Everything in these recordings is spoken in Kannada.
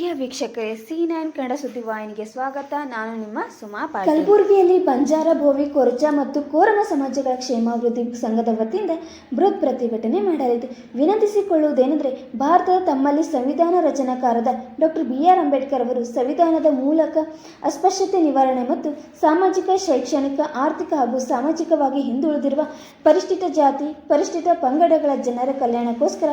ಪ್ರಿಯ ವೀಕ್ಷಕರೇ ಸಿ ನೈನ್ ಕನ್ನಡ ಸುದ್ದಿವಾಹಿನಿಗೆ ಸ್ವಾಗತ. ನಾನು ನಿಮ್ಮ ಸುಮಾ ಕಲಬುರಗಿಯಲ್ಲಿ ಬಂಜಾರ, ಭೋವಿ, ಕೊರಚ ಮತ್ತು ಕೋರಮ ಸಮಾಜಗಳ ಕ್ಷೇಮಾಭಿವೃದ್ಧಿ ಸಂಘದ ವತಿಯಿಂದ ಬೃಹತ್ ಪ್ರತಿಭಟನೆ ಮಾಡಲಿದೆ. ವಿನಂತಿಸಿಕೊಳ್ಳುವುದೇನೆಂದರೆ ಭಾರತದ ತಮ್ಮಲ್ಲಿ ಸಂವಿಧಾನ ರಚನಾಕಾರದ ಡಾಕ್ಟರ್ ಬಿ ಆರ್ ಅಂಬೇಡ್ಕರ್ ಅವರು ಸಂವಿಧಾನದ ಮೂಲಕ ಅಸ್ಪೃಶ್ಯತೆ ನಿವಾರಣೆ ಮತ್ತು ಸಾಮಾಜಿಕ, ಶೈಕ್ಷಣಿಕ, ಆರ್ಥಿಕ ಹಾಗೂ ಸಾಮಾಜಿಕವಾಗಿ ಹಿಂದುಳಿದಿರುವ ಪರಿಶಿಷ್ಟ ಜಾತಿ ಪರಿಶಿಷ್ಟ ಪಂಗಡಗಳ ಜನರ ಕಲ್ಯಾಣಕ್ಕೋಸ್ಕರ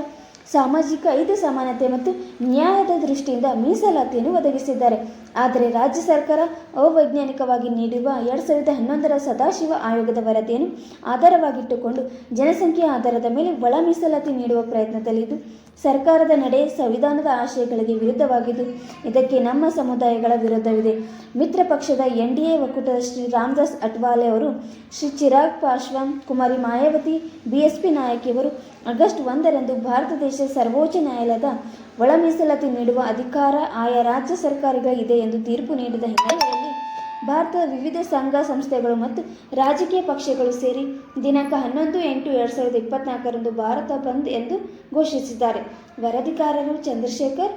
ಸಾಮಾಜಿಕ ಐದು ಸಮಾನತೆ ಮತ್ತು ನ್ಯಾಯದ ದೃಷ್ಟಿಯಿಂದ ಮೀಸಲಾತಿಯನ್ನು ಒದಗಿಸಿದ್ದಾರೆ. ಆದರೆ ರಾಜ್ಯ ಸರ್ಕಾರ ಅವೈಜ್ಞಾನಿಕವಾಗಿ ನೀಡಿರುವ ಎರಡು ಸಾವಿರದ ಹನ್ನೊಂದರ ಸದಾಶಿವ ಆಯೋಗದ ವರದಿಯನ್ನು ಆಧಾರವಾಗಿಟ್ಟುಕೊಂಡು ಜನಸಂಖ್ಯೆ ಆಧಾರದ ಮೇಲೆ ಒಳ ಮೀಸಲಾತಿ ನೀಡುವ ಪ್ರಯತ್ನದಲ್ಲಿದ್ದು ಸರ್ಕಾರದ ನಡೆ ಸಂವಿಧಾನದ ಆಶಯಗಳಿಗೆ ವಿರುದ್ಧವಾಗಿದ್ದು, ಇದಕ್ಕೆ ನಮ್ಮ ಸಮುದಾಯಗಳ ವಿರುದ್ಧವಿದೆ. ಮಿತ್ರ ಪಕ್ಷದ ಎನ್ ಡಿ ಎ ಒಕ್ಕೂಟದ ಶ್ರೀ ರಾಮದಾಸ್ ಅಟ್ವಾಲೆ ಅವರು ಶ್ರೀ ಚಿರಾಗ್ ಪಾಶ್ವಾನ್, ಕುಮಾರಿ ಮಾಯಾವತಿ ಬಿಎಸ್ಪಿ ನಾಯಕಿಯವರು ಆಗಸ್ಟ್ ಒಂದರಂದು ಭಾರತ ದೇಶ ಸರ್ವೋಚ್ಚ ನ್ಯಾಯಾಲಯದ ಒಳ ಮೀಸಲಾತಿ ನೀಡುವ ಅಧಿಕಾರ ಆಯಾ ರಾಜ್ಯ ಸರ್ಕಾರಗಳಿದೆ ಎಂದು ತೀರ್ಪು ನೀಡಿದ ಹಿನ್ನೆಲೆಯಲ್ಲಿ ಭಾರತದ ವಿವಿಧ ಸಂಘ ಸಂಸ್ಥೆಗಳು ಮತ್ತು ರಾಜಕೀಯ ಪಕ್ಷಗಳು ಸೇರಿ ದಿನಾಂಕ ಹನ್ನೊಂದು ಎಂಟು ಎರಡು ಸಾವಿರದ ಇಪ್ಪತ್ನಾಲ್ಕರಂದು ಭಾರತ ಬಂದ್ ಎಂದು ಘೋಷಿಸಿದ್ದಾರೆ. ವರದಿಗಾರರು ಚಂದ್ರಶೇಖರ್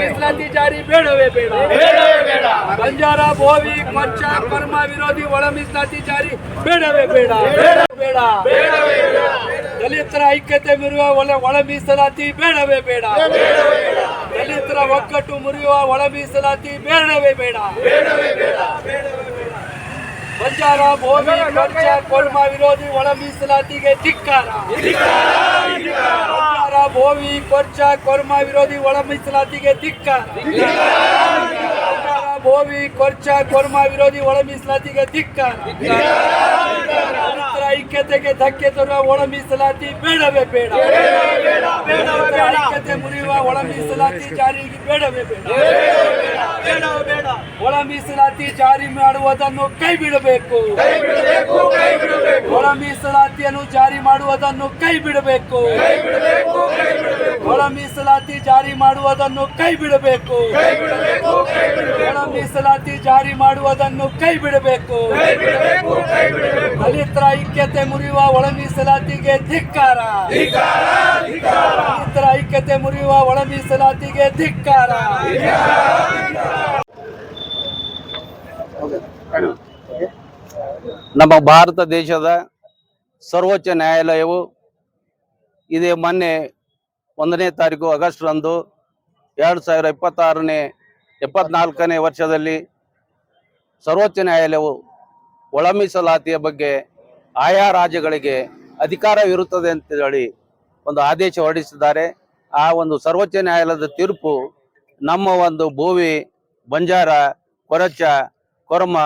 ಮೀಸಲಾತಿ ಜಾರಿ ಬೇಡವೇ ಬೇಡ. ಬಂಜಾರ ಬೋವಿ ಕೊಂಚ ಕರ್ಮ ವಿರೋಧಿ ಒಳ ಮೀಸಲಾತಿ ಜಾರಿ ಬೇಡವೇ ಬೇಡ. ಬೇಡ. ದಲಿತರ ಐಕ್ಯತೆ ಮುರಿಯುವ ಒಳ ಒಳ ಮೀಸಲಾತಿ ಬೇಡವೇ ಬೇಡ. ದಲಿತರ ಒಗ್ಗಟ್ಟು ಮುರಿಯುವ ಒಳ ಮೀಸಲಾತಿ ಬೇಡವೇ ಬೇಡ. ಬಂಜಾರ, ಭೋವಿ ಕೊರ್ಮ ವಿರೋಧಿ ಒಳ ಮೀಸಲಾತಿಗೆ ಧಿಕ್ಕಾರ. ಭೋವಿ ಕೊರ್ಚ ಕೊರ್ಮ ವಿರೋಧಿ ಒಳ ಮೀಸಲಾತಿಗೆ ಧಿಕ್ಕಾರ. ಬೋವಿ ಕೊರ್ಚ ಕೊರ್ಮ ವಿರೋಧಿ ಒಳ ಮೀಸಲಾತಿಗೆ ಧಿಕ್ಕಾರ. ಐಕ್ಯತೆಗೆ ಧಕ್ಕೆ ತರುವ ಒಳ ಮೀಸಲಾತಿ ಬೇಡವೇ ಬೇಡ. ಐಕ್ಯತೆ ಮುರಿಯುವ ಒಳ ಮೀಸಲಾತಿ ಜಾರಿಗೆ ಬೇಡವೇ ಬೇಡ. ಒಳ ಮೀಸಲಾತಿ ಜಾರಿ ಮಾಡುವುದನ್ನು ಕೈ ಬಿಡಬೇಕು ಒಳ ಮೀಸಲಾತಿಯನ್ನು ಜಾರಿ ಮಾಡುವುದನ್ನು ಕೈ ಬಿಡಬೇಕು ಒಳ ಮೀಸಲಾತಿ ಜಾರಿ ಮಾಡುವುದನ್ನು ಕೈ ಬಿಡಬೇಕು ಒಳ ಮೀಸಲಾತಿ ಜಾರಿ ಮಾಡುವುದನ್ನು ಕೈ ಬಿಡಬೇಕು ದಲಿತರ ಐಕ್ಯತೆ ಮುರಿಯುವ ಒಳ ಮೀಸಲಾತಿಗೆ ಧಿಕ್ಕಾರ ದಲಿತರ ಐಕ್ಯತೆ ಮುರಿಯುವ ಒಳ ಮೀಸಲಾತಿಗೆ ಧಿಕ್ಕಾರ. ನಮ್ಮ ಭಾರತ ದೇಶದ ಸರ್ವೋಚ್ಚ ನ್ಯಾಯಾಲಯವು ಇದೇ ಮೊನ್ನೆ ಒಂದನೇ ತಾರೀಕು ಆಗಸ್ಟ್ರಂದು ಎರಡು ಸಾವಿರ ಇಪ್ಪತ್ತಾರನೇ ಎಪ್ಪತ್ನಾಲ್ಕನೇ ವರ್ಷದಲ್ಲಿ ಸರ್ವೋಚ್ಚ ನ್ಯಾಯಾಲಯವು ಒಳ ಮೀಸಲಾತಿಯ ಬಗ್ಗೆ ಆಯಾ ರಾಜ್ಯಗಳಿಗೆ ಅಧಿಕಾರವಿರುತ್ತದೆ ಅಂತ ಹೇಳಿ ಒಂದು ಆದೇಶ ಹೊರಡಿಸಿದ್ದಾರೆ. ಆ ಒಂದು ಸರ್ವೋಚ್ಚ ನ್ಯಾಯಾಲಯದ ತೀರ್ಪು ನಮ್ಮ ಒಂದು ಭೂವಿ ಬಂಜಾರ, ಕೊರಚ, ಕೊರಮ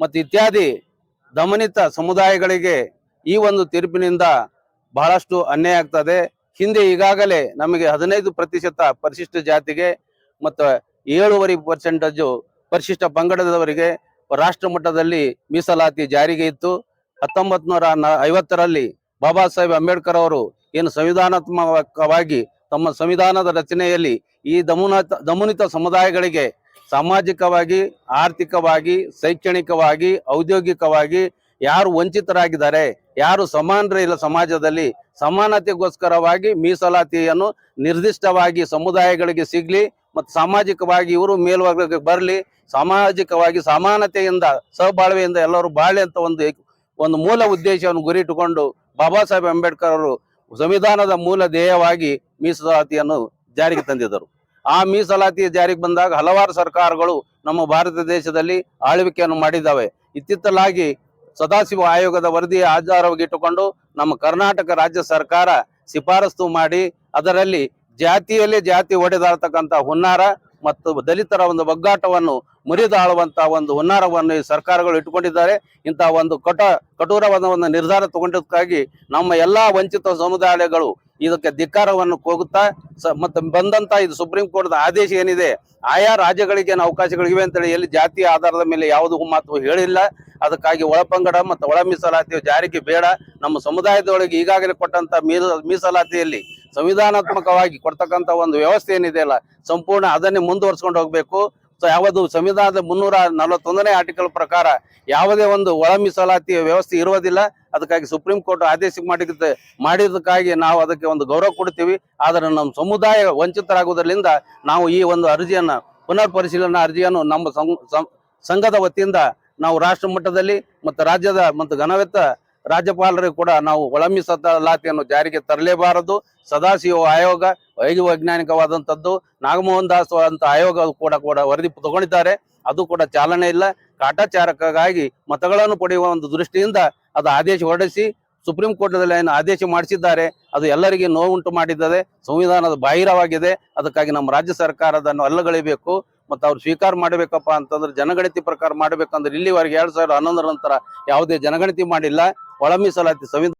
ಮತ್ತು ಇತ್ಯಾದಿ ದಮನಿತ ಸಮುದಾಯಗಳಿಗೆ ಈ ಒಂದು ತೀರ್ಪಿನಿಂದ ಬಹಳಷ್ಟು ಅನ್ಯಾಯ ಆಗ್ತದೆ. ಹಿಂದೆ ಈಗಾಗಲೇ ನಮಗೆ ಹದಿನೈದು ಪ್ರತಿಶತ ಪರಿಶಿಷ್ಟ ಜಾತಿಗೆ ಮತ್ತು ಏಳುವರೆ ಪರ್ಸೆಂಟೇಜು ಪರಿಶಿಷ್ಟ ಪಂಗಡದವರಿಗೆ ರಾಷ್ಟ್ರ ಮಟ್ಟದಲ್ಲಿ ಮೀಸಲಾತಿ ಜಾರಿಗೆ ಇತ್ತು. ಹತ್ತೊಂಬತ್ ನೂರ ಐವತ್ತರಲ್ಲಿ ಬಾಬಾ ಸಾಹೇಬ್ ಅಂಬೇಡ್ಕರ್ ಅವರು ಏನು ಸಂವಿಧಾನಾತ್ಮಕವಾಗಿ ತಮ್ಮ ಸಂವಿಧಾನದ ರಚನೆಯಲ್ಲಿ ಈ ದಮುನಿತ ದಮುನಿತ ಸಮುದಾಯಗಳಿಗೆ ಸಾಮಾಜಿಕವಾಗಿ, ಆರ್ಥಿಕವಾಗಿ, ಶೈಕ್ಷಣಿಕವಾಗಿ, ಔದ್ಯೋಗಿಕವಾಗಿ ಯಾರು ವಂಚಿತರಾಗಿದ್ದಾರೆ, ಯಾರು ಸಮಾನರೇ ಇಲ್ಲ ಸಮಾಜದಲ್ಲಿ ಸಮಾನತೆಗೋಸ್ಕರವಾಗಿ ಮೀಸಲಾತಿಯನ್ನು ನಿರ್ದಿಷ್ಟವಾಗಿ ಸಮುದಾಯಗಳಿಗೆ ಸಿಗಲಿ ಮತ್ತು ಸಾಮಾಜಿಕವಾಗಿ ಇವರು ಮೇಲ್ವರ್ಗಕ್ಕೆ ಬರಲಿ ಸಾಮಾಜಿಕವಾಗಿ ಸಮಾನತೆಯಿಂದ, ಸಹಬಾಳ್ವೆಯಿಂದ ಎಲ್ಲರೂ ಬಾಳೆ ಅಂತ ಒಂದು ಒಂದು ಮೂಲ ಉದ್ದೇಶವನ್ನು ಗುರಿ ಇಟ್ಟುಕೊಂಡು ಬಾಬಾ ಸಾಹೇಬ್ ಅಂಬೇಡ್ಕರ್ ಅವರು ಸಂವಿಧಾನದ ಮೂಲ ಧ್ಯೇಯವಾಗಿ ಮೀಸಲಾತಿಯನ್ನು ಜಾರಿಗೆ ತಂದಿದ್ದರು. ಆ ಮೀಸಲಾತಿ ಜಾರಿಗೆ ಬಂದಾಗ ಹಲವಾರು ಸರ್ಕಾರಗಳು ನಮ್ಮ ಭಾರತ ದೇಶದಲ್ಲಿ ಆಳ್ವಿಕೆಯನ್ನು ಮಾಡಿದ್ದಾವೆ. ಇತ್ತಿತ್ತಲಾಗಿ ಸದಾಶಿವ ಆಯೋಗದ ವರದಿಯ ಆಧಾರವಾಗಿಟ್ಟುಕೊಂಡು ನಮ್ಮ ಕರ್ನಾಟಕ ರಾಜ್ಯ ಸರ್ಕಾರ ಶಿಫಾರಸ್ತು ಮಾಡಿ ಅದರಲ್ಲಿ ಜಾತಿಯಲ್ಲೇ ಜಾತಿ ಒಡೆದಾಡ್ತಕ್ಕಂಥ ಹುನ್ನಾರ ಮತ್ತು ದಲಿತರ ಒಂದು ಒಗ್ಗಾಟವನ್ನು ಮುರಿದಾಳುವಂತಹ ಒಂದು ಹುನ್ನಾರವನ್ನು ಈ ಸರ್ಕಾರಗಳು ಇಟ್ಟುಕೊಂಡಿದ್ದಾರೆ. ಇಂತಹ ಒಂದು ಕಟ ಕಠೋರವಾದ ಒಂದು ನಿರ್ಧಾರ ತಗೊಂಡಿದ್ದಕ್ಕಾಗಿ ನಮ್ಮ ಎಲ್ಲಾ ವಂಚಿತ ಸಮುದಾಯಗಳು ಇದಕ್ಕೆ ಧಿಕ್ಕಾರವನ್ನು ಕೋಗುತ್ತಾ ಮತ್ತು ಬಂದಂತ ಇದು ಸುಪ್ರೀಂ ಕೋರ್ಟ್ ಆದೇಶ ಏನಿದೆ, ಆಯಾ ರಾಜ್ಯಗಳಿಗೆ ಏನು ಅವಕಾಶಗಳಿವೆ ಅಂತೇಳಿ ಎಲ್ಲಿ ಜಾತಿಯ ಆಧಾರದ ಮೇಲೆ ಯಾವುದು ಮಾತು ಹೇಳಿಲ್ಲ. ಅದಕ್ಕಾಗಿ ಒಳಪಂಗಡ ಮತ್ತು ಒಳ ಮೀಸಲಾತಿ ಜಾರಿಗೆ ಬೇಡ. ನಮ್ಮ ಸಮುದಾಯದೊಳಗೆ ಈಗಾಗಲೇ ಕೊಟ್ಟಂತ ಮೀಸ ಮೀಸಲಾತಿಯಲ್ಲಿ ಸಂವಿಧಾನಾತ್ಮಕವಾಗಿ ಕೊಡ್ತಕ್ಕಂಥ ಒಂದು ವ್ಯವಸ್ಥೆ ಏನಿದೆ ಅಲ್ಲ, ಸಂಪೂರ್ಣ ಅದನ್ನೇ ಮುಂದುವರ್ಸ್ಕೊಂಡು ಹೋಗ್ಬೇಕು. ಸೊ ಯಾವುದು ಸಂವಿಧಾನದ ಮುನ್ನೂರ ನಲವತ್ತೊಂದನೇ ಆರ್ಟಿಕಲ್ ಪ್ರಕಾರ ಯಾವುದೇ ಒಂದು ಒಳ ಮೀಸಲಾತಿ ವ್ಯವಸ್ಥೆ ಇರುವುದಿಲ್ಲ. ಅದಕ್ಕಾಗಿ ಸುಪ್ರೀಂ ಕೋರ್ಟ್ ಆದೇಶ ಮಾಡಿದ ಮಾಡಿದ್ದಕ್ಕಾಗಿ ನಾವು ಅದಕ್ಕೆ ಒಂದು ಗೌರವ ಕೊಡ್ತೀವಿ ಆದರೆ ನಮ್ಮ ಸಮುದಾಯ ವಂಚಿತರಾಗುವುದರಿಂದ ನಾವು ಈ ಒಂದು ಅರ್ಜಿಯನ್ನು ಪುನರ್ ಪರಿಶೀಲನಾ ಅರ್ಜಿಯನ್ನು ನಮ್ಮ ಸಂಘದ ವತಿಯಿಂದ ನಾವು ರಾಷ್ಟ್ರ ಮಟ್ಟದಲ್ಲಿ ಮತ್ತು ರಾಜ್ಯದ ಮತ್ತು ಘನವೆತ್ತ ರಾಜ್ಯಪಾಲರಿಗೆ ಕೂಡ ನಾವು ಒಳಮಿ ಲಾತಿಯನ್ನು ಜಾರಿಗೆ ತರಲೇಬಾರದು. ಸದಾಶಿವ ಆಯೋಗ ವೈದ್ಯ ವೈಜ್ಞಾನಿಕವಾದಂಥದ್ದು, ನಾಗಮೋಹನ್ ದಾಸ್ ಅಂತ ಆಯೋಗ ಕೂಡ ಕೂಡ ವರದಿ ತಗೊಂಡಿದ್ದಾರೆ. ಅದು ಕೂಡ ಚಾಲನೆ ಇಲ್ಲ. ಕಾಟಾಚಾರಕ್ಕಾಗಿ ಮತಗಳನ್ನು ಪಡೆಯುವ ಒಂದು ದೃಷ್ಟಿಯಿಂದ ಅದು ಆದೇಶ ಹೊರಡಿಸಿ, ಸುಪ್ರೀಂ ಕೋರ್ಟ್ನಲ್ಲಿ ಏನು ಆದೇಶ ಮಾಡಿಸಿದ್ದಾರೆ, ಅದು ಎಲ್ಲರಿಗೆ ನೋವುಂಟು ಮಾಡಿದ್ದಾರೆ ಸಂವಿಧಾನದ ಬಾಹಿರವಾಗಿದೆ. ಅದಕ್ಕಾಗಿ ನಮ್ಮ ರಾಜ್ಯ ಸರ್ಕಾರ ಅದನ್ನು ಅಲ್ಲಗಳಿಬೇಕು ಮತ್ತು ಅವ್ರು ಸ್ವೀಕಾರ ಮಾಡಬೇಕಪ್ಪ ಅಂತಂದ್ರೆ ಜನಗಣತಿ ಪ್ರಕಾರ ಮಾಡಬೇಕಂದ್ರೆ ಇಲ್ಲಿವರೆಗೆ ಎರಡ್ ಸಾವಿರದ ಹನ್ನೊಂದರ ನಂತರ ಯಾವುದೇ ಜನಗಣತಿ ಮಾಡಿಲ್ಲ. ಒಳ ಮೀಸಲಾತಿ ಸಂವಿಧಾನ